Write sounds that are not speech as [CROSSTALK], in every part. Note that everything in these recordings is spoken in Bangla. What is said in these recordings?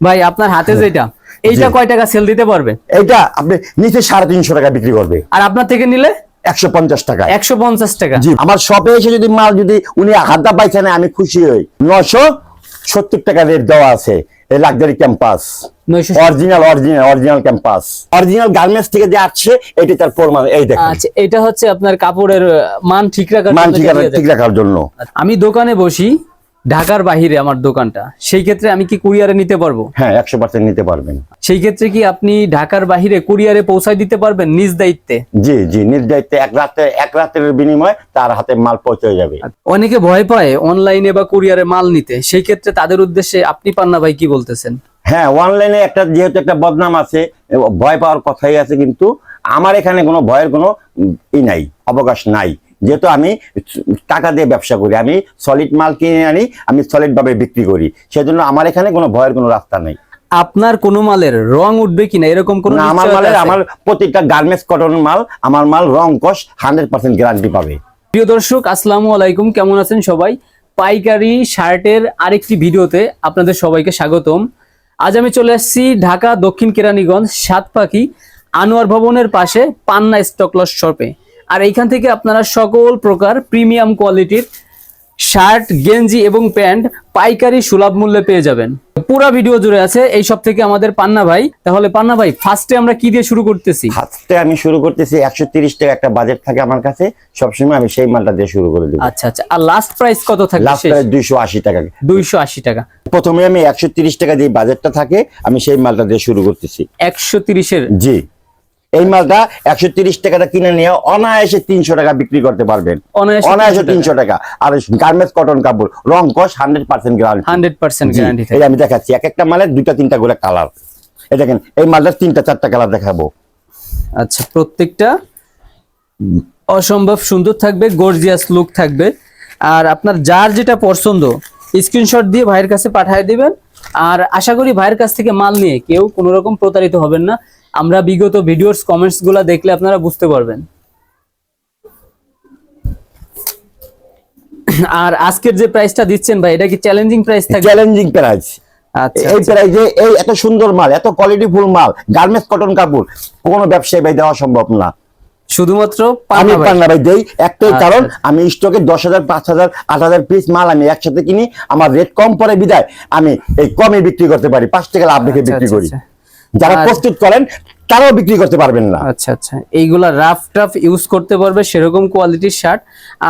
ভাই আপনার হাতে যেটা এইটা কয় টাকা সেল দিতে পারবে? এইটা আপনি নিচে সাড়ে তিনশো টাকা বিক্রি করবে। আর আপনার থেকে নিলে? একশো পঞ্চাশ টাকা। একশো পঞ্চাশ টাকা। জি। আমার শপে এসে যদি মাল যদি উনি হাতটা পাইছে আমি খুশি হই। নশো সত্তর টাকা রেট দেওয়া আছে এই luxury campus original original original campus original garments থেকে যে আসছে এটি তার প্রমাণ। এই দেখেন। আচ্ছা এটা হচ্ছে আপনার কাপড়ের মান ঠিক রাখার মান এটা ঠিক রাখার জন্য। আমি দোকানে বসি ঢাকার বাহিরে আমার দোকানটা সেই ক্ষেত্রে আমি কি কুরিয়ারে নিতে পারব? হ্যাঁ একশো পার্সেন্ট নিতে পারবেন। সেই ক্ষেত্রে কি আপনি ঢাকার বাহিরে কুরিয়ারে পৌঁছায় দিতে পারবেন নিজ দায়িত্বে? জি জি নিজ দায়িত্বে এক রাতে এক রাতের বিনিময়ে তার হাতে মাল পৌঁছে যাবে। অনেকে ভয় পায় অনলাইনে বা কুরিয়ারে মাল নিতে সেই ক্ষেত্রে তাদের উদ্দেশ্যে আপনি পান্না ভাই কি বলতেছেন? হ্যাঁ অনলাইনে একটা যেহেতু একটা বদনাম আছে ভয় পাওয়ার কথাই আছে কিন্তু আমার এখানে কোনো ভয়ের কোনো ই নাই অবকাশ নাই। যেহেতু আমি টাকা দিয়ে ব্যবসা করি আমি সলিড মাল কিনে আনি আমি সলিড ভাবে বিক্রি করি। সেজন্য আমার এখানে কোনো ভয়ের কোনো রাস্তা নেই। আপনার কোন মালের রং উঠবে কিনা? এরকম কোনো আমার মালের আমার প্রত্যেকটা গার্মেন্টস কটন মাল আমার মাল রং কষ হান্ড্রেড পার্সেন্ট গ্যারান্টি পাবে। প্রিয় দর্শক আসসালামু আলাইকুম। কেমন আছেন সবাই? পাইকারি শার্টের আরেকটি ভিডিওতে আপনাদের সবাইকে স্বাগতম। আজ আমি চলে আসছি ঢাকা দক্ষিণ কেরানীগঞ্জ সাতপাখি আনোয়ার ভবনের পাশে পান্না স্টকলস শপে আর এইখান থেকে আপনারা সকল প্রকার প্রিমিয়াম কোয়ালিটির শার্ট গেঞ্জি এবং প্যান্ট পাইকারি সুলভ মূল্যে পেয়ে যাবেন। পুরা ভিডিও জুড়ে আছে এই সব থেকে আমাদের পান্না ভাই। তাহলে পান্না ভাই ফার্স্টে আমরা কি দিয়ে শুরু করতেছি? হাতে আমি শুরু করতেছি একশো তিরিশ টাকা একটা বাজেট থাকে আমার কাছে। সবসময় আমি সেই মালটা দিয়ে শুরু করে দিই আচ্ছা আচ্ছা। আর লাস্ট প্রাইস কত থাকে লাস্ট দুইশো আশি টাকা। দুইশো আশি টাকা। প্রথমে আমি একশো তিরিশ টাকা যে বাজেটটা থাকে আমি সেই মালটা দিয়ে শুরু করতেছি। একশো তিরিশের? জি। এই মালটা একশো তিরিশ টাকাটা কিনে নিয়ে অনায়াসে তিনশো টাকা বিক্রি করতে পারবেন। অনায়াসে তিনশো টাকা। আর গার্মেন্টস কটন কাপড় রং কস hundred percent guarantee hundred percent guarantee এই আমি দেখাচ্ছি এক একটা মালের দুইটা তিনটা করে কালার। এই দেখেন এই মালটার তিনটা চারটা কালার দেখাবো। আচ্ছা প্রত্যেকটা অসম্ভব সুন্দর থাকবে গর্জিয়াস লুক থাকবে। আর আপনার যার যেটা পছন্দ স্ক্রিনশট দিয়ে ভাইয়ের কাছে পাঠিয়ে দিবেন। আর আশা করি ভাইয়ের কাছ থেকে মাল নিয়ে কেউ কোনো রকম প্রতারিত হবেন না। আমরা বিগত ভিডিওর কমেন্টসগুলা দেখলে আপনারা বুঝতে পারবেন আর আজকের যে প্রাইসটা দিচ্ছেন ভাই এটা কি চ্যালেঞ্জিং প্রাইস থাকবে চ্যালেঞ্জিং প্রাইস এই প্রাইজে এই এত সুন্দর মাল এত কোয়ালিটি ফুল মাল গার্মেন্টস কটন কাপড় কোনো ব্যবসায়ী ভাই দেওয়া সম্ভব না শুধুমাত্র আমি পান্না ভাই। দেই একটাই আচ্ছা, কারণ। আমি স্টকে দশ হাজার পাঁচ হাজার আট হাজার পিস মাল আমি একসাথে কিনি আমার রেট কম পড়ে বিদায় আমি এই কমে বিক্রি করতে পারি পাঁচ টাকা লাভ রেখে আচ্ছা, বিক্রি আচ্ছা, করি। যারা প্রস্তুত করেন তারাও বিক্রি করতে পারবেন না। আচ্ছা আচ্ছা। এইগুলা রাফ টাফ ইউজ করতে পারবে সেরকম কোয়ালিটির শার্ট।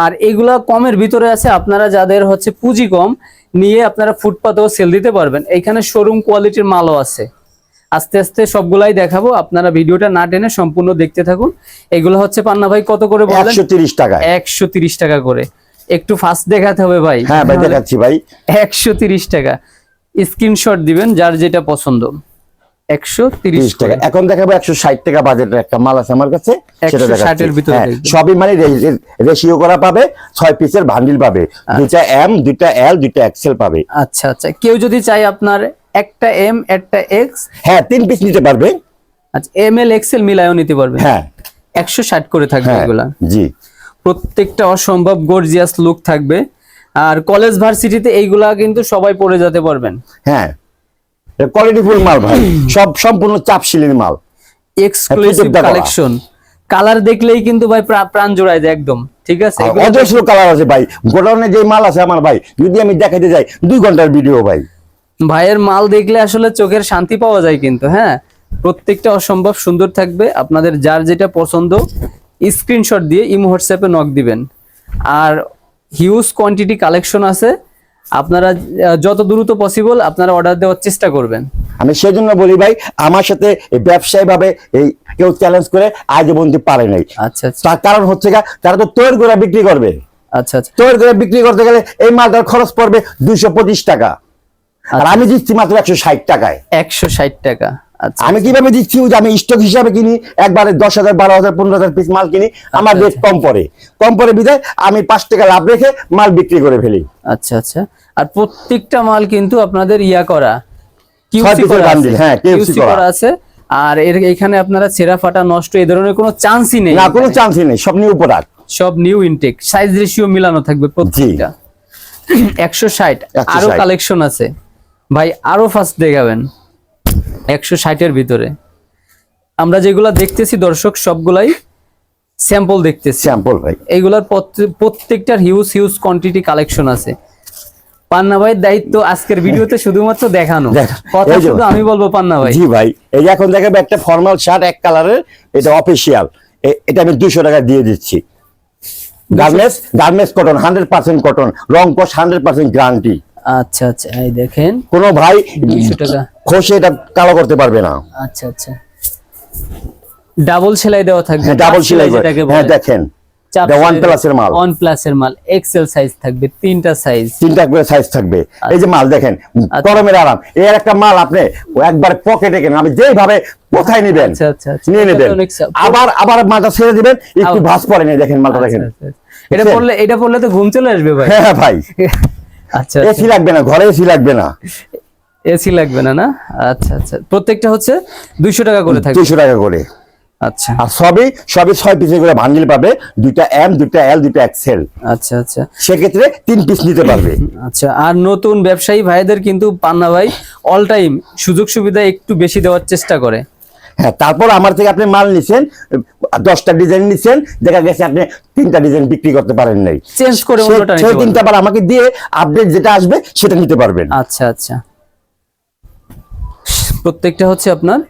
আর এগুলা কমের ভিতরে আছে আপনারা যাদের হচ্ছে পুঁজি কম নিয়ে আপনারা ফুটপাতেও সেল দিতে পারবেন। এইখানে শোরুম কোয়ালিটির মালও আছে। আস্তে আস্তে সবগুলাই দেখাবো। আপনারা ভিডিওটা না টেনে সম্পূর্ণ দেখতে থাকুন। এগুলো হচ্ছে পান্না ভাই কত করে বলেন? একশো তিরিশ টাকায়। একশো তিরিশ টাকা করে। একটু ফাস্ট দেখাতে হবে ভাই। হ্যাঁ ভাই দেখাচ্ছি ভাই। একশো তিরিশ টাকা। স্ক্রিনশট দিবেন যার যেটা পছন্দ। একশো তিরিশ তিরিশ টাকা। এখন দেখাবো একশো ষাট টাকা বাজেটের একটা মাল আছে আমার কাছে সেটা 160 দেখাচ্ছি। ভিতরে হ্যাঁ, সবই মানে রেশিও করা পাবে পিসের পাবে। দুইটা এম দুইটা এল দুইটা এক্সেল পাবে। আচ্ছা আচ্ছা। কেউ যদি চায় আপনার একটা এম একটা এক্স হ্যাঁ তিন পিস নিতে পারবে। আচ্ছা এম এল এক্সেল মিলায়ও নিতে পারবে। হ্যাঁ। একশো ষাট করে থাকবে হ্যাঁ এগুলা। জি। প্রত্যেকটা অসম্ভব গর্জিয়াস লুক থাকবে। আর কলেজ ভার্সিটিতে এইগুলা কিন্তু সবাই পড়ে যেতে পারবেন। হ্যাঁ। কোয়ালিটি ফুল মাল ভাই। সব সম্পূর্ণ চাপ শিলির মাল। এক্সক্লুসিভ কালেকশন কালার দেখলেই কিন্তু ভাই প্রা- প্রাণ জোড়ায় যায় একদম। ঠিক আছে? এগুলো- অজস্র কালার আছে ভাই। গোডাউনে যে মাল আছে আমার ভাই যদি আমি দেখাতে যাই দুই ঘণ্টার ভিডিও ভাই। ভাইয়ের মাল দেখলে আসলে চোখের শান্তি পাওয়া যায় কিন্তু হ্যাঁ? প্রত্যেকটা অসম্ভব সুন্দর থাকবে। আপনাদের যার যেটা পছন্দ স্ক্রিনশট দিয়ে ইমো হোয়াটসঅ্যাপে নক দিবেন। আর হিউজ কোয়ান্টিটি কালেকশন আছে। আপনারা যত দ্রুত পসিবল আপনারা অর্ডার দেওয়ার চেষ্টা করবেন। আমি সেজন্য বলি ভাই আমার সাথে এই ব্যবসায়ী ভাবে এই কেউ চ্যালেঞ্জ করে আজ বন্ধু পারে নাই। আচ্ছা আচ্ছা। তার কারণ হচ্ছে তারা তো তৈরি করে বিক্রি করবে। আচ্ছা আচ্ছা। তৈরি করে বিক্রি করতে গেলে এই মালটার খরচ পড়বে দুইশো পঁচিশ টাকা। আর আমি দিচ্ছি মাত্র একশো ষাট টাকায়। একশো ষাট টাকা। আচ্ছা আমি কীভাবে দিচ্ছি যে আমি স্টক হিসাবে কিনি একবারে দশ হাজার বারো হাজার পনেরো হাজার পিস মাল কিনি আমার রেট কম পড়ে। কম পড়ে বিধায় আমি পাঁচ টাকা লাভ রেখে মাল বিক্রি করে ফেলি। আচ্ছা আচ্ছা। আর প্রত্যেকটা মাল কিন্তু আপনাদের ইয়া করা। ছয় করা আছে। হ্যাঁ, করা। আছে। আর এর এখানে আপনারা ছেঁড়া ফাটা নষ্ট এই ধরনের কোনো চান্সই নেই না কোনো চান্সই নেই সব নিউ প্রোডাক্ট সব নিউ ইনটেক সাইজ রেশিও মিলানো থাকবে প্রত্যেকটা। একশো ষাট। 160 আরও কালেকশন আছে। ভাই আরও ফার্স্ট দেখাবেন। একশো ষাটের ভিতরে। আমরা যেগুলা দেখতেছি দর্শক সবগুলাই স্যাম্পল দেখতেছি। স্যাম্পল ভাই। এইগুলার প্রত্যেকটার হিউজ হিউজ কোয়ান্টিটি কালেকশন আছে। পান্না ভাইয়ের দায়িত্ব আজকের ভিডিওতে [LAUGHS] শুধুমাত্র দেখানো। কথা শুধু আমি বলব পান্না ভাই জি ভাই এই যে এখন দেখাবো একটা ফর্মাল শার্ট এক কালারের এটা অফিসিয়াল এটা আমি দুশো টাকা দিয়ে দিচ্ছি। Garments garments cotton hundred percent cotton রং কস হান্ড্রেড পার্সেন্ট গ্যারান্টি আচ্ছা আচ্ছা এই দেখেন। কোনো ভাই 200 টাকা। খসে এটা কালো করতে পারবে না। আচ্ছা আচ্ছা। ডাবল সেলাই দেওয়া থাকবে। হ্যাঁ ডাবল সেলাই করে। যেটাকে হ্যাঁ দেখেন। ওয়ান মাল। ওয়ান মাল। এক্সেল সাইজ থাকবে তিনটা সাইজ তিনটা করে সাইজ থাকবে। এই যে মাল দেখেন গরমের আরাম। এর একটা মাল আপনি একবার পকেটে কেন আমি যেইভাবে কোথায় নেবেন আচ্ছা, আচ্ছা, আচ্ছা। নিয়ে নেবেন। আবার আবার মালটা ছেড়ে দিবেন একটু ভাস পরে নেই দেখেন মালটা দেখেন। আচ্ছা, আচ্ছা। এটা পড়লে এটা পড়লে তো ঘুম চলে আসবে ভাই। হ্যাঁ ভাই। আচ্ছা। এসি লাগবে না ঘরে এসি লাগবে না। এসি লাগবে না না? আচ্ছা আচ্ছা। প্রত্যেকটা হচ্ছে দুইশো টাকা করে থাকবে। দুইশো টাকা করে। আচ্ছা। আর সবই সবই ছয় পিসের করে পাবে। দুইটা এম দুইটা এল দুইটা এক্সেল আচ্ছা আচ্ছা। সেক্ষেত্রে তিন পিস নিতে পারবে। আচ্ছা আর নতুন ব্যবসায়ী ভাইদের কিন্তু পান্না ভাই অল টাইম সুযোগ সুবিধা একটু বেশি দেওয়ার চেষ্টা করে। হ্যাঁ তারপর আমার থেকে আপনি মাল নিছেন দশটা ডিজাইন নিছেন দেখা গেছে আপনি তিনটা ডিজাইন বিক্রি করতে পারেন নাই। চেঞ্জ করে সেই তিনটা। আবার আমাকে দিয়ে আপডেট যেটা আসবে সেটা নিতে পারবেন। আচ্ছা আচ্ছা। প্রত্যেকটা হচ্ছে আপনার?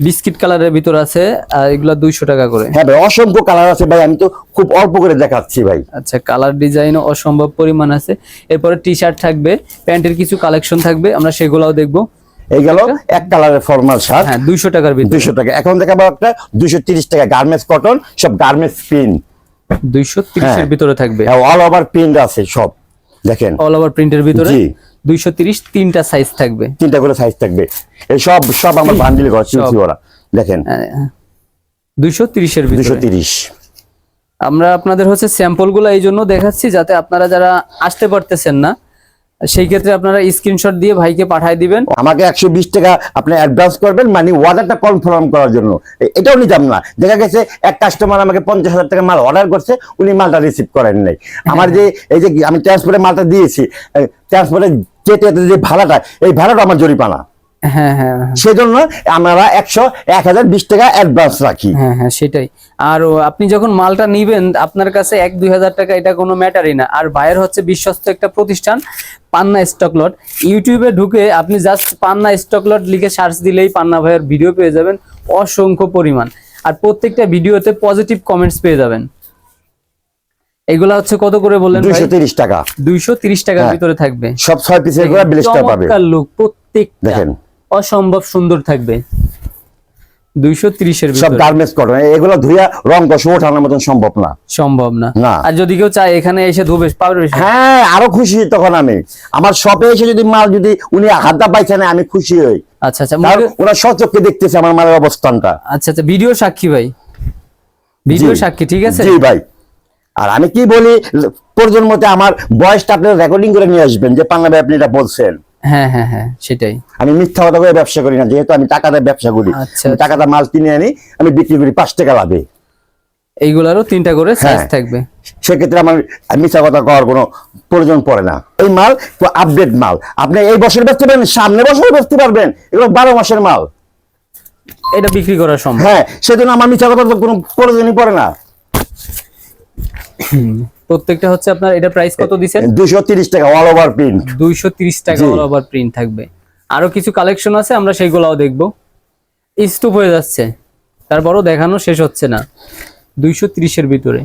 বিস্কিট কালারের ভিতর আছে আর এগুলা দুইশো টাকা করে। হ্যাঁ ভাই অসংখ্য কালার আছে ভাই আমি তো খুব অল্প করে দেখাচ্ছি ভাই। আচ্ছা কালার ডিজাইনও অসম্ভব পরিমাণ আছে। এরপরে টি শার্ট থাকবে প্যান্টের কিছু কালেকশন থাকবে আমরা সেগুলাও দেখব। এই গেল এক কালারের ফর্মাল শার্ট হ্যাঁ দুইশো টাকার ভিতরে। দুইশো টাকা। এখন দেখাবো একটা দুইশো তিরিশ টাকা গার্মেন্টস কটন সব গার্মেন্টস প্রিন্ট দুইশো তিরিশের হ্যাঁ। ভিতরে থাকবে। অল ওভার প্রিন্ট আছে সব দেখেন। অল ওভার প্রিন্টের ভিতরে। দুইশো তিরিশ তিনটা সাইজ থাকবে। তিনটা করে সাইজ থাকবে। এই সব সব আমার বান্ডিল ঘর চিনছি ওরা। দেখেন। দুইশো তিরিশের ভিতরে। তিরিশ। আমরা আপনাদের হচ্ছে স্যাম্পলগুলো এই জন্য দেখাচ্ছি যাতে আপনারা যারা আসতে পারতেছেন না সেই ক্ষেত্রে আপনারা স্ক্রিনশট দিয়ে ভাইকে পাঠায় দিবেন। আমাকে একশো বিশ টাকা আপনি অ্যাডভান্স করবেন মানে অর্ডারটা কনফার্ম করার জন্য। এটাও নিতাম না। দেখা গেছে এক কাস্টমার আমাকে পঞ্চাশ হাজার টাকা মাল অর্ডার করছে উনি মালটা রিসিভ করেন নাই। আমার যে এই যে আমি ট্রান্সপোর্টে মালটা দিয়েছি ট্রান্সপোর্টে যেতে যে ভাড়াটা এই ভাড়াটা আমার জরিপানা হ্যাঁ হ্যাঁ হ্যাঁ। সেজন্য আমরা একশো এক হাজার বিশ টাকা অ্যাডভান্স রাখি। হ্যাঁ হ্যাঁ সেটাই। আর আপনি যখন মালটা নিবেন আপনার কাছে এক দুই হাজার টাকা এটা কোনো ম্যাটারই না। আর ভাইয়ের হচ্ছে বিশ্বস্ত একটা প্রতিষ্ঠান পান্না স্টক লট ইউটিউবে ঢুকে আপনি জাস্ট পান্না স্টক লট লিখে সার্চ দিলেই পান্না ভাইয়ের ভিডিও পেয়ে যাবেন অসংখ্য পরিমাণ। আর প্রত্যেকটা ভিডিওতে পজিটিভ কমেন্টস পেয়ে যাবেন। এগুলা হচ্ছে কত করে বললেন দুইশো তিরিশ টাকা। দুইশো তিরিশ টাকার হ্যাঁ। ভিতরে থাকবে। সব ছয় পিসের করে ব্লেস্টার পাবে। চমৎকার লুক প্রত্যেকটা। দেখেন। অসম্ভব সুন্দর থাকবে। দুইশো তিরিশের সব ভিতরে। গার্মেন্টস কটন এগুলো ধুইয়া রং কষে ওঠানোর মতন সম্ভব না। সম্ভব না। আর যদি কেউ চায় এখানে এসে ধুবে পাবে হ্যাঁ আরও খুশি তখন আমি। আমার শপে এসে যদি মাল যদি উনি হাতটা পাইছেন আমি খুশি হই। আচ্ছা আচ্ছা। ওরা সচক্ষে দেখতেছে আমার মালের অবস্থানটা। আচ্ছা আচ্ছা। ভিডিও সাক্ষী ভাই। ভিডিও সাক্ষী ঠিক আছে? জি ভাই। আর আমি কি বলি প্রজন্মতে আমার বয়সটা আপনি রেকর্ডিং করে নিয়ে আসবেন যে পান্না ভাই আপনি এটা বলছেন। হ্যাঁ হ্যাঁ হ্যাঁ সেটাই। আমি মিথ্যা কথা করে ব্যবসা করি না যেহেতু আমি টাকাতে ব্যবসা করি। আচ্ছা, টাকাটা মাল কিনে আনি আমি বিক্রি করি পাঁচ টাকা লাভে। এইগুলারও তিনটা করে সাইজ হ্যাঁ। থাকবে। সেক্ষেত্রে আমার মিথ্যা কথা কওয়ার কোনো প্রয়োজন পড়ে না। এই মাল আপডেট মাল। আপনি এই বছর বেচতে পারবেন সামনে বছর বেচতে পারবেন। এগুলো বারো মাসের মাল। এটা বিক্রি করা সম্ভব। হ্যাঁ সেজন্য আমার মিথ্যা কথা কোনো প্রয়োজনই পড়ে না। প্রত্যেকটা হচ্ছে আপনার এটা প্রাইস কত দিছেন দুইশো তিরিশ টাকা অল ওভার প্রিন্ট দুইশো তিরিশ টাকা অল ওভার প্রিন্ট থাকবে। আরও কিছু কালেকশন আছে আমরা সেইগুলাও দেখব। স্টুপ হয়ে যাচ্ছে। তারপরও দেখানো শেষ হচ্ছে না। দুইশো তিরিশের ভিতরে।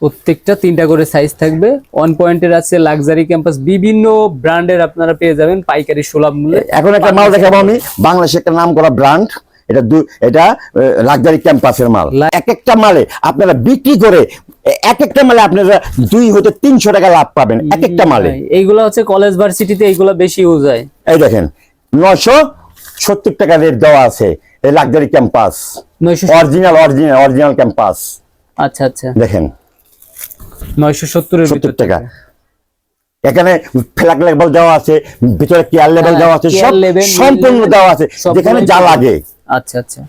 প্রত্যেকটা তিনটা করে সাইজ থাকবে। ওয়ান পয়েন্টের আছে লাক্সারি ক্যাম্পাস বিভিন্ন ব্র্যান্ডের আপনারা পেয়ে যাবেন পাইকারি সুলভ মূল্যে। এখন একটা মাল দেখাবো আমি। বাংলাদেশে একটা নাম করা ব্র্যান্ড এটা দু- এটা লাক্সারি ক্যাম্পাসের মাল। এক একটা মালে আপনারা বিক্রি করে এক একটা মালে আপনারা দুই হতে তিনশো টাকা লাভ পাবেন এক একটা মালে। এইগুলা হচ্ছে কলেজ ভার্সিটিতে এইগুলো বেশি ইউজ হয়। এই দেখেন নশো সত্তর টাকা রেট দেওয়া আছে এই luxury campus original original original campus আচ্ছা আচ্ছা। দেখেন। নয়শো সত্তরের সত্তর টাকা। এখানে ফ্ল্যাগ লেভেল দেওয়া আছে ভিতরে কেয়ার লেভেল হ্যাঁ, দেওয়া আছে সব সম্পূর্ণ দেওয়া আছে যেখানে যা লাগে। আচ্ছা আচ্ছা।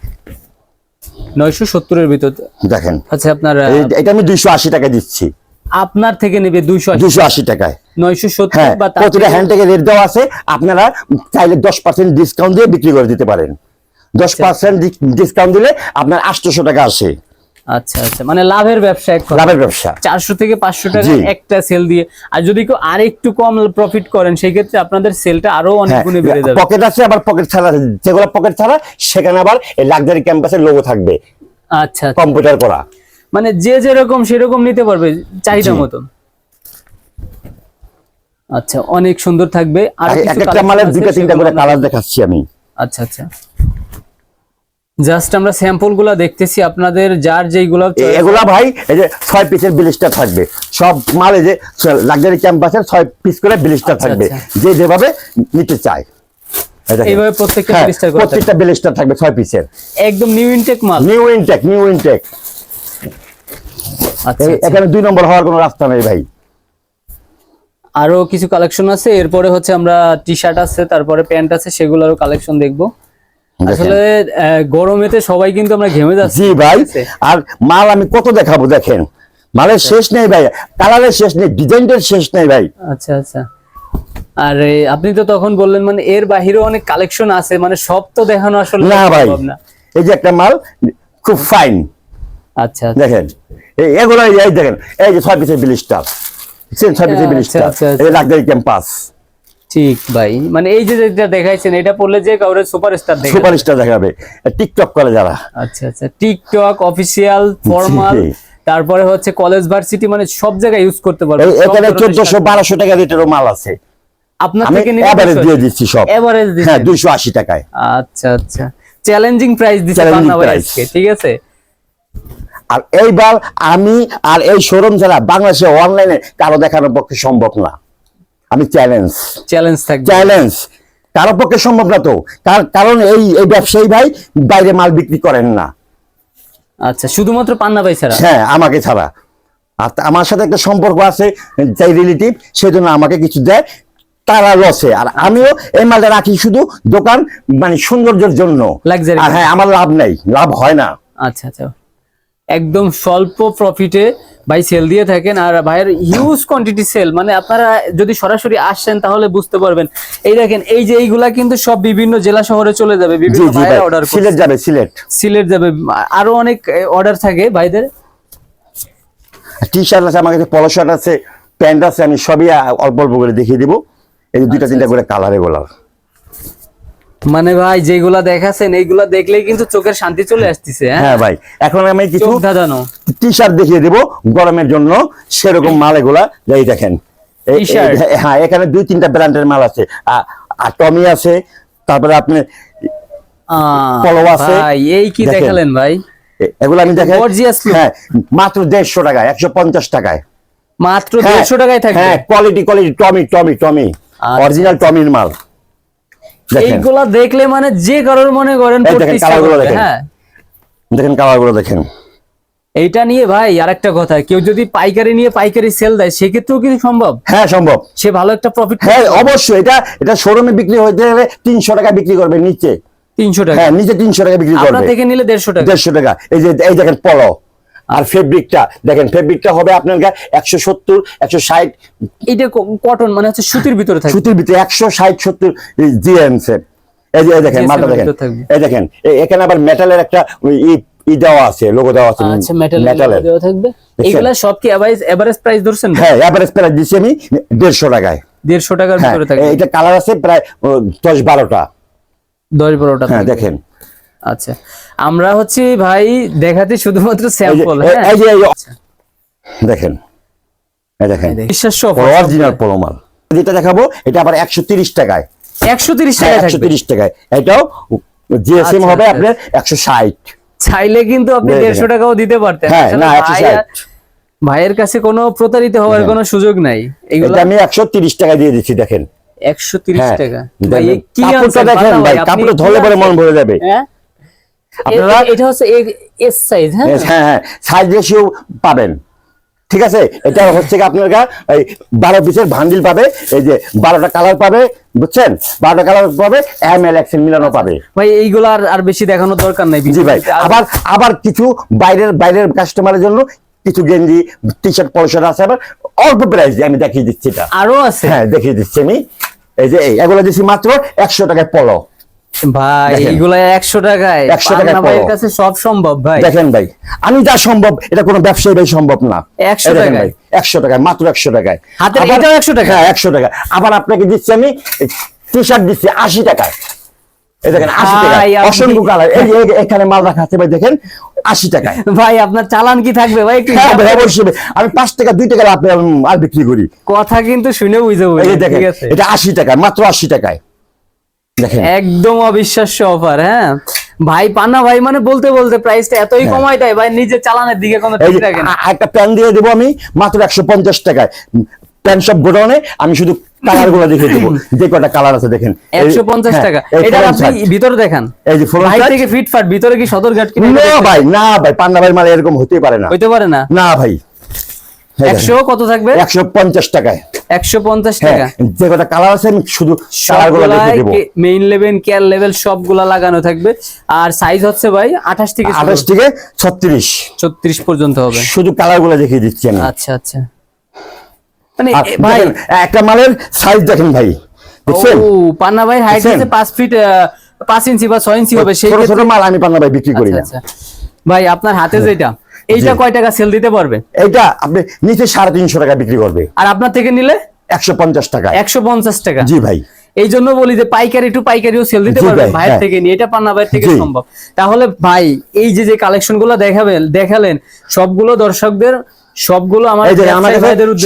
নয়শো সত্তরের ভিতর দেখেন। আচ্ছা আপনার এটা আমি দুইশো আশি টাকা দিচ্ছি। আপনার থেকে নেবে দুইশো দুইশো আশি টাকায়। নয়শো সত্তর হ্যাঁ বা প্রতিটা হ্যান্ড থেকে রেট দেওয়া আছে আপনারা চাইলে দশ পার্সেন্ট ডিসকাউন্ট দিয়ে বিক্রি করে দিতে পারেন। দশ আচ্ছা। পার্সেন্ট ডিসকাউন্ট দিলে আপনার আটশোশো টাকা আসে। আচ্ছা আচ্ছা। মানে লাভের ব্যবসা লাভের ব্যবসা। চারশো থেকে পাঁচশো টাকা একটা সেল দিয়ে। আর যদি কেউ আর একটু কম প্রফিট করেন সেই ক্ষেত্রে আপনাদের সেলটা আরও অনেক হ্যাঁ গুণে বেড়ে যাবে। পকেট আছে আবার পকেট ছাড়া যেগুলো পকেট ছাড়া সেখানে আবার লাক্সারি ক্যাম্পাসের লোগো থাকবে। আচ্ছা আচ্ছা। কম্পিউটার করা। মানে যে যেরকম সেরকম নিতে পারবে চাহিদা। মতন। আচ্ছা অনেক সুন্দর থাকবে। আর এক একটা মালের দুইটা তিনটা করে কালার দেখাচ্ছি আমি। আচ্ছা আচ্ছা। জাস্ট আমরা স্যাম্পলগুলা দেখতেছি আপনাদের যার যেইগুলো এগুলা ভাই এই যে ছয় পিসের বিলিস্টার থাকবে। সব মালে যে লাক্সারি ক্যাম্পাসের ছয় পিস করে বিলিস্টার আচ্ছা, থাকবে। আচ্ছা। যে যেভাবে নিতে চায়। এইভাবে প্রত্যেকটা হ্যাঁ, blister প্রত্যেকটা বিলিস্টার থাকবে ছয় পিসের একদম নিউ ইনটেক মাল। New intact new intact. এখানে দুই নম্বর হওয়ার কোনো রাস্তা নেই ভাই। আরও কিছু কালেকশন আছে এরপরে হচ্ছে আমরা টি শার্ট আছে তারপরে প্যান্ট আছে সেগুলোরও কালেকশন দেখব। আসলে গরমেতে সবাই কিন্তু আমরা ঘেমে যাচ্ছি। জি ভাই আর মাল আমি কত দেখাবো দেখেন? মালের শেষ নেই ভাই কালারের শেষ নেই ডিজাইনের শেষ নেই ভাই। আচ্ছা আচ্ছা। আর আপনি তো তখন বললেন মানে এর বাহিরেও অনেক কালেকশন আছে মানে সব তো দেখানো আসলে না ভাই না। এই যে একটা মাল খুব ফাইন আচ্ছা আচ্ছা। দেখেন এই এগুলো এই- দেখেন এই যে ছয় পিসের বিলিস্টার ছয় পিসের আচ্ছা, আচ্ছা, আচ্ছা। এই লাক্সারি ক্যাম্পাস ঠিক ভাই। মানে এই যে যেটা দেখাইছেন এটা পড়লে যে কাউরে সুপারস্টার দেখে সুপারস্টার দেখাবে। টিকটক করে যারা। আচ্ছা আচ্ছা। টিকটক অফিসিয়াল ফর্মাল তারপরে হচ্ছে কলেজ ভার্সিটি মানে সব জায়গায় ইউজ করতে পারবে। এখানে ধরনের চোদ্দশো শাড়ি। বারোশো টাকা রেটেরও মাল আছে। আপনার থেকে এভারেজ দিয়ে দিচ্ছি সব। এভারেজ হ্যাঁ দুইশো আশি টাকায়। আচ্ছা আচ্ছা। চ্যালেঞ্জিং প্রাইস দিতে ভাই আজকে ঠিক আছে? আর এইবার আমি আর এই শোরুম ছাড়া বাংলাদেশে অনলাইনে কারও দেখানোর পক্ষে সম্ভব না। আমি চ্যালেঞ্জ চ্যালেঞ্জ থাকবে। চ্যালেঞ্জ কারও পক্ষে সম্ভব না তো। কার- কারণ এই এই ব্যবসায়ী ভাই বাইরে মাল বিক্রি করেন না। আচ্ছা শুধুমাত্র পান্না ভাই ছাড়া? হ্যাঁ আমাকে ছাড়া। আর আমার সাথে একটা সম্পর্ক আছে যাই রিলেটিভ সেজন্য আমাকে কিছু দেয়। তারা লসে আর আমিও এই মালটা রাখি শুধু দোকান মানে সৌন্দর্যের জন্য। আর হ্যাঁ আমার লাভ নেই। লাভ হয় না। আচ্ছা আচ্ছা। একদম স্বল্প প্রফিটে ভাই সেল দিয়ে থাকেন। আর ভাইয়ের হিউজ কোয়ান্টিটি সেল মানে আপনারা যদি সরাসরি আসেন তাহলে বুঝতে পারবেন। এই দেখেন এই যে এইগুলা কিন্তু সব বিভিন্ন জেলা শহরে চলে যাবে বিভিন্ন অর্ডার সিলেট যাবে সিলেট। সিলেট যাবে আরও অনেক অর্ডার থাকে ভাইদের। টি শার্ট আছে আমার কাছে পলো শার্ট আছে প্যান্ট আছে আমি সবই অল্প অল্প করে দেখিয়ে দিব। এই দুইটা আচ্ছা, তিনটা করে কালার এগুলার। মানে ভাই যেগুলা দেখাছেন এইগুলা দেখলেই কিন্তু চোখের শান্তি চলে আসতেছে হ্যাঁ? হ্যাঁ ভাই এখন আমি কিছু ধাঁধানো। টি শার্ট দেখিয়ে দিব গরমের জন্য সেরকম মাল এগুলা যাই দেখেন? হ্যাঁ এখানে দুই তিনটা ব্র্যান্ডের মাল আছে। আর টমি আছে তারপরে আপনি পলো আছে। এই কি দেখালেন ভাই? এগুলো আমি look। হ্যাঁ মাত্র দেড়শো টাকায় একশো পঞ্চাশ টাকায়। মাত্র হ্যাঁ, দেড়শো টাকায় থাকে হ্যাঁ quality quality Tommy Tommy Tommy original টমির মাল। এইগুলা দেখলে মানে যে কারোর মনে করেন দেখেন, কালারগুলো দেখেন। হ্যাঁ। দেখেন কালারগুলো দেখেন। এইটা নিয়ে ভাই আরেকটা কথা কেউ যদি পাইকারি নিয়ে পাইকারি সেল দেয় সেক্ষেত্রেও কিন্তু সম্ভব? হ্যাঁ সম্ভব। সে ভালো একটা প্রফিট হ্যাঁ অবশ্যই এটা এটা শোরুমে বিক্রি হইতে গেলে তিনশো টাকা বিক্রি করবে নিচে। তিনশো টাকা। হ্যাঁ নিচে তিনশো টাকা বিক্রি করবে। থেকে নিলে দেড়শো টাকা। দেড়শো টাকা। এই যে এই দেখেন পলো। আর ফেব্রিকটা দেখেন ফেব্রিকটা হবে আপনার গায়ে একশো সত্তর একশো ষাট। এইটা কটন মানে হচ্ছে সুতির ভিতরে থাকে সুতির ভিতরে একশো ষাট সত্তর জিএমসে এই যে দেখেন মালটা দেখেন। এই দেখেন এখানে আবার মেটালের একটা ই- দেওয়া আছে লোগো দেওয়া আছে আচ্ছা মেটালের দেওয়া থাকবে। এইগুলা সব কি এভারেজ প্রাইস ধরছেন? হ্যাঁ এভারেজ প্রাইস আমি দেড়শো টাকায়। দেড়শো টাকার হ্যাঁ ভিতরে এটা কালার আছে প্রায় ও, দশ বারোটা। দশ বারোটা হ্যাঁ দেখেন। আচ্ছা। আমরা হচ্ছে ভাই দেখাতে শুধুমাত্র স্যাম্পল আচ্ছা। দেখেন দেখেন বিশ্বাস অরিজিনাল পলোমাল যেটা দেখাবো এটা আবার একশো তিরিশ টাকায়। একশো তিরিশ হ্যাঁ টাকা একশো তিরিশ টাকায়। এটাও জিএসএম আচ্ছা, হবে আচ্ছা। আপনার একশো ষাট। চাইলে কিন্তু আপনি দেড়শো টাকাও দিতে পারতেন। হ্যাঁ, না, একশো ভাই ষাট। ভাইয়ের কাছে কোনো প্রতারিত হওয়ার কোনো সুযোগ নাই। এটা আমি একশো তিরিশ টাকা দিয়ে দিচ্ছি দেখেন। একশো তিরিশ হ্যাঁ টাকা। কাপড়টা দেখেন ভাই ধরলে পরে মন ভরে যাবে। হ্যাঁ? আপনারা- এটা হচ্ছে এস সাইজ হ্যাঁ? হ্যাঁ হ্যাঁ সাইজ রেশিও পাবেন ঠিক আছে? এটা হচ্ছে আপনার এই বারো পিসের ভান্ডিল পাবে এই যে বারোটা কালার পাবে বুঝছেন? বারোটা কালার পাবে এম এল এক্সেল মিলানো পাবে। ভাই এইগুলো আর আর বেশি দেখানোর দরকার নাই জি ভাই আবার আবার কিছু বাইরের বাইরের কাস্টমারের জন্য কিছু গেঞ্জি টি শার্ট পলিশার আছে আবার অল্প প্রাইস আমি দেখিয়ে দিচ্ছি এটা। আরও আছে? হ্যাঁ দেখিয়ে দিচ্ছি আমি। এই যে এই, এগুলো দিচ্ছি মাত্র একশো টাকায় পলো ভাই এগুলা একশো টাকায়। 100 টাকায় ভাইয়ের কাছে সব সম্ভব ভাই। দেখেন ভাই আমি যা সম্ভব এটা কোনো ব্যবসায়ী ভাই সম্ভব না। 100 টাকায়? ভাই, একশো টাকায় মাত্র একশো টাকায়। হাতের আবার- এটাও 100 টাকা? হ্যাঁ একশো টাকা আবার আপনাকে দিচ্ছি আমি টি শার্ট দিচ্ছি আশি টাকায়। এই দেখেন আশি টাকা অসংখ্য কালার। এই এখানে মাল রাখা আছে ভাই দেখেন আশি টাকায়। ভাই আপনার চালান কি থাকবে ভাই একটু হ্যাঁ ভাই অবশ্যই আমি পাঁচ টাকা দুই টাকা লাভ আর বিক্রি করি। কথা কিন্তু শুনে বুঝে এই দেখেন এটা আশি টাকায় মাত্র আশি টাকায়। দেখেন একদম অবিশ্বাস্য অফার হ্যাঁ? ভাই পান্না ভাই মানে বলতে বলতে প্রাইসটা এতই হ্যাঁ। কমাই দেয় ভাই নিজে চালানের দিকে কোনো ঠিক রাখে না। একটা প্যান দিয়ে দেবো আমি মাত্র একশো পঞ্চাশ টাকায়। প্যান সব গোডাউনে আমি শুধু কালারগুলো দেখে দেবো। [LAUGHS] যে কটা কালার আছে দেখেন। একশো পঞ্চাশ হ্যাঁ, টাকা। এটা আপনি ভিতরে দেখান। এই যে shirt। থেকে ফিটফাট ভিতরে কি সদর ঘাট কিনা না ভাই না ভাই পান্না ভাই মাল এরকম হতে পারে না। হইতে পারে না। না ভাই। একশো কত থাকবে? একশো পঞ্চাশ টাকায়। একশো পঞ্চাশ হ্যাঁ টাকা। যে কটা কালার আছে শুধু মেইন লেভেল কেয়ার লেভেল সবগুলা লাগানো থাকবে। আর সাইজ হচ্ছে ভাই আঠাশ থেকে আঠাশ থেকে ছত্রিশ। ছত্রিশ পর্যন্ত হবে। শুধু কালারগুলো দেখিয়ে দিচ্ছি আমি। আচ্ছা আচ্ছা। মানে ভাই একটা মালের সাইজ দেখেন ভাই। ও পান্না ভাই হাইট দেখছেন? হচ্ছে পাঁচ ফিট পাঁচ ইঞ্চি বা ছয় ইঞ্চি হবে সেই ছোট মাল আমি পান্না ভাই বিক্রি করি আচ্ছা, না। আচ্ছা। ভাই আপনার হাতে যেটা এইটা। কয় টাকা সেল দিতে পারবে? এটা আপনি নিচে সাড়ে তিনশো টাকা বিক্রি করবে। আর আপনার থেকে নিলে? একশো পঞ্চাশ টাকা। একশো পঞ্চাশ টাকা। জি ভাই। এই জন্য বলি যে পাইকারি টু পাইকারিও সেল দিতে পারবে ভাই, ভাইয়ের হ্যাঁ। থেকে নিয়ে এটা পান্না ভাইয়ের থেকে সম্ভব। তাহলে ভাই এই যে যে কালেকশনগুলো দেখাবেন দেখালেন সবগুলো দর্শকদের সবগুলো আমার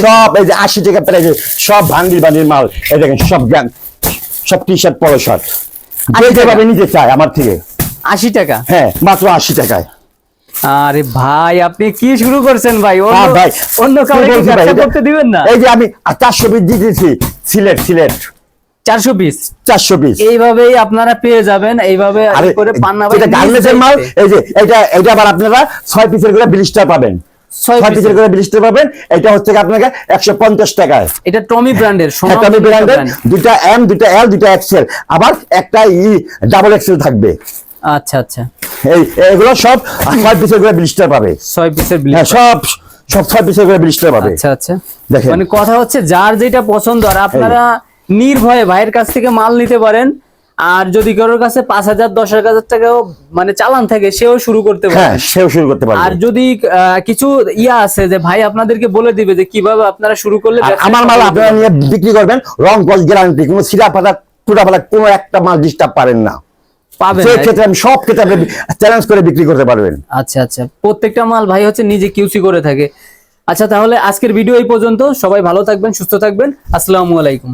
সব এই যে আশি টাকা প্রাইস সব ভান্ডিল ভান্ডিল মাল। এই দেখেন সব জ্ঞান সব টি শার্ট পলো শার্ট নিতে চায় আমার থেকে। আশি টাকা? হ্যাঁ মাত্র আশি টাকায়। আরে ভাই আপনি কি শুরু করছেন ভাই? অন্য হ্যাঁ ভাই অন্য কাউকে ব্যবসা করতে দিবেন না? এই যে আমি চারশো পিস দিয়ে দিয়েছি সিলেট সিলেট। চারশো পিস? চারশো পিস। এইভাবেই আপনারা পেয়ে যাবেন এইভাবে করে পান্না ভাই এটা গার্মেন্টসের মাল এই যে এটা এটা আবার আপনারা ছয় পিসের করে পাবেন। পিসের এর। করে ব্লিস্টার পাবেন এটা হচ্ছে আপনাকে একশো পঞ্চাশ টাকায়। এটা টমি ব্র্যান্ডের আমি ব্র্যান্ডের দুটা এম দুটা এল দুটা এক্সেল আবার একটা ই ডাবল এক্সেল থাকবে। আচ্ছা আচ্ছা। এই এগুলো সব ছয় পিসের করে ব্লিস্টার পাবে। ছয় পিসের হ্যাঁ সব সব ছয় পিসের করে ব্লিস্টার পাবে। আচ্ছা আচ্ছা। দেখেন। মানে কথা হচ্ছে যার যেটা পছন্দ আর আপনারা নির্ভয়ে ভাইয়ের কাছ থেকে মাল নিতে পারেন আর যদি কারোর কাছে পাঁচ হাজার দশ হাজার টাকাও মানে চালান থাকে সেও শুরু করতে হ্যাঁ পারে সেও শুরু করতে পারে আর যদি কিছু ইয়া আছে যে ভাই আপনাদেরকে বলে দিবে যে কীভাবে আপনারা শুরু করলে আমার মাল আপনারা নিয়ে বিক্রি করবেন রং কস গ্যারান্টি কোনো সিরা পাতা টুটা পাতা কোনো একটা মাল ডিস্টার্ব পারেন না। সেই ক্ষেত্রে আমি সব ক্ষেত্রে আপনি চ্যালেঞ্জ করে বিক্রি করতে পারবেন। আচ্ছা আচ্ছা। প্রত্যেকটা মাল ভাই হচ্ছে নিজে কিউসি করে থাকে। আচ্ছা তাহলে আজকের ভিডিও এই পর্যন্ত। সবাই ভালো থাকবেন সুস্থ থাকবেন। আসসালামু আলাইকুম।